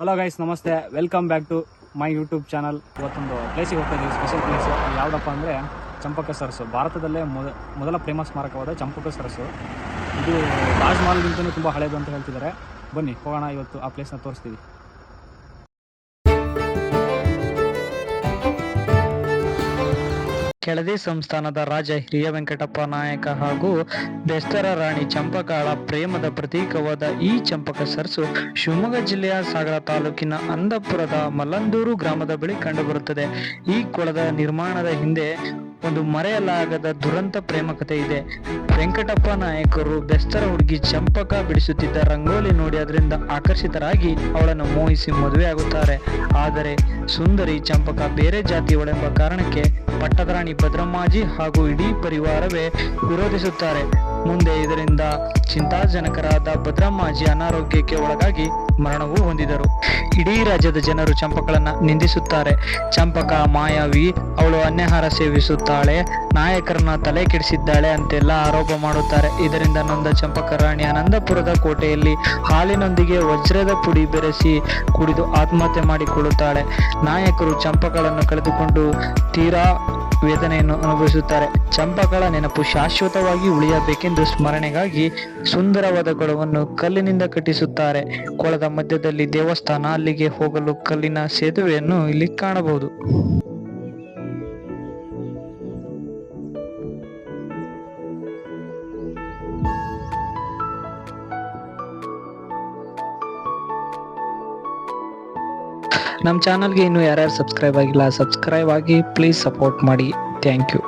Hello guys namaste. Welcome back to my YouTube channel ಇವತ್ತೊಂದು ಪ್ಲೇಸಿಗೆ ಹೋಗ್ತಾ ಇದ್ದೀವಿ ಸ್ಪೆಷಲ್ ಪ್ಲೇಸ್ ಯಾವುದಪ್ಪ ಅಂದರೆ ಚಂಪಕ ಸರಸು ಭಾರತದಲ್ಲೇ ಮೊದ, ಮೊದಲ ಪ್ರೇಮ ಸ್ಮಾರಕವಾದ ಚಂಪಕ ಸರಸು ಇದು ತಾಜ್ ಮಹಲ್ಗಿಂತಲೂ ತುಂಬ ಹಳೇದು ಅಂತ ಹೇಳ್ತಿದ್ದಾರೆ. ಬನ್ನಿ, ಹೋಗೋಣ ಇವತ್ತು ಆ ಪ್ಲೇಸ್ನ ತೋರಿಸ್ತೀವಿ. ಕೆಳದಿ ಸಂಸ್ಥಾನದ ರಾಜ ಹಿರಿಯ ವೆಂಕಟಪ್ಪ ನಾಯಕ ಹಾಗೂ ಬೆಸ್ತರ ರಾಣಿ ಚಂಪಕಾಳ ಪ್ರೇಮದ ಪ್ರತೀಕವಾದ ಈ ಚಂಪಕ ಸರಸು ಶಿವಮೊಗ್ಗ ಜಿಲ್ಲೆಯ ಸಾಗರ ತಾಲೂಕಿನ ಅಂದಪುರದ ಮಲ್ಲಂದೂರು ಗ್ರಾಮದ ಬಳಿ ಕಂಡುಬರುತ್ತದೆ. ಈ ಕೊಳದ ನಿರ್ಮಾಣದ ಹಿಂದೆ ಒಂದು ಮರೆಯಲಾಗದ ದುರಂತ ಪ್ರೇಮ ಕಥೆ ಇದೆ. ವೆಂಕಟಪ್ಪ ನಾಯಕರು ಬೆಸ್ತರ ಹುಡುಗಿ ಚಂಪಕ ಬಿಡಿಸುತ್ತಿದ್ದ ರಂಗೋಲಿ ನೋಡಿ ಅದರಿಂದ ಆಕರ್ಷಿತರಾಗಿ ಅವಳನ್ನು ಮೋಹಿಸಿ ಮದುವೆ ಆಗುತ್ತಾರೆ ಆದರೆ ಸುಂದರಿ ಚಂಪಕ ಬೇರೆ ಜಾತಿಯವಳೆಂಬ ಕಾರಣಕ್ಕೆ ಪಟ್ಟದ ರಾಣಿ ಭದ್ರಮ್ಮಾಜಿ ಹಾಗೂ ಇಡೀ ಪರಿವಾರವೇ ವಿರೋಧಿಸುತ್ತಾರೆ. ಮುಂದೆ ಇದರಿಂದ ಚಿಂತಾಜನಕರಾದ ಭದ್ರಮ್ಮಾಜಿ ಅನಾರೋಗ್ಯಕ್ಕೆ ಒಳಗಾಗಿ ಮರಣವೂ ಹೊಂದಿದರು. ಇಡೀ ರಾಜ್ಯದ ಜನರು ಚಂಪಕಳನ್ನ ನಿಂದಿಸುತ್ತಾರೆ. ಚಂಪಕ, ಮಾಯಾವಿ, ಅವಳು ಅನ್ಯಹಾರ ಸೇವಿಸುತ್ತಾಳೆ, ನಾಯಕರನ್ನ ತಲೆ ಕೆಡಿಸಿದ್ದಾಳೆ ಅಂತೆಲ್ಲ ಆರೋಪ ಮಾಡುತ್ತಾರೆ. ಇದರಿಂದ ನೊಂದ ಚಂಪಕ ರಾಣಿ ಆನಂದಪುರದ ಕೋಟೆಯಲ್ಲಿ ಹಾಲಿನೊಂದಿಗೆ ವಜ್ರದ ಪುಡಿ ಬೆರೆಸಿ ಕುಡಿದು ಆತ್ಮಹತ್ಯೆ ಮಾಡಿಕೊಳ್ಳುತ್ತಾಳೆ. ನಾಯಕರು ಚಂಪಕಳನ್ನು ಕಳೆದುಕೊಂಡು ತೀರಾ ವೇದನೆಯನ್ನು ಅನುಭವಿಸುತ್ತಾರೆ. ಚಂಪಕಳ ನೆನಪು ಶಾಶ್ವತವಾಗಿ ಉಳಿಯಬೇಕೆಂದು ಸ್ಮರಣೆಗಾಗಿ ಸುಂದರವಾದ ಕೊಳವನ್ನು ಕಲ್ಲಿನಿಂದ ಕಟ್ಟಿಸುತ್ತಾರೆ. ಕೊಳದ ಮಧ್ಯದಲ್ಲಿ ದೇವಸ್ಥಾನ, ಅಲ್ಲಿಗೆ ಹೋಗಲು ಕಲ್ಲಿನ ಸೇತುವೆಯನ್ನು ಇಲ್ಲಿ ಕಾಣಬಹುದು. ನಮ್ಮ ಚಾನಲ್ಗೆ ಇನ್ನೂ ಯಾರ್ಯಾರು ಸಬ್ಸ್ಕ್ರೈಬ್ ಆಗಿಲ್ಲ ಸಬ್ಸ್ಕ್ರೈಬ್ ಆಗಿ ಪ್ಲೀಸ್ ಸಪೋರ್ಟ್ ಮಾಡಿ. Thank you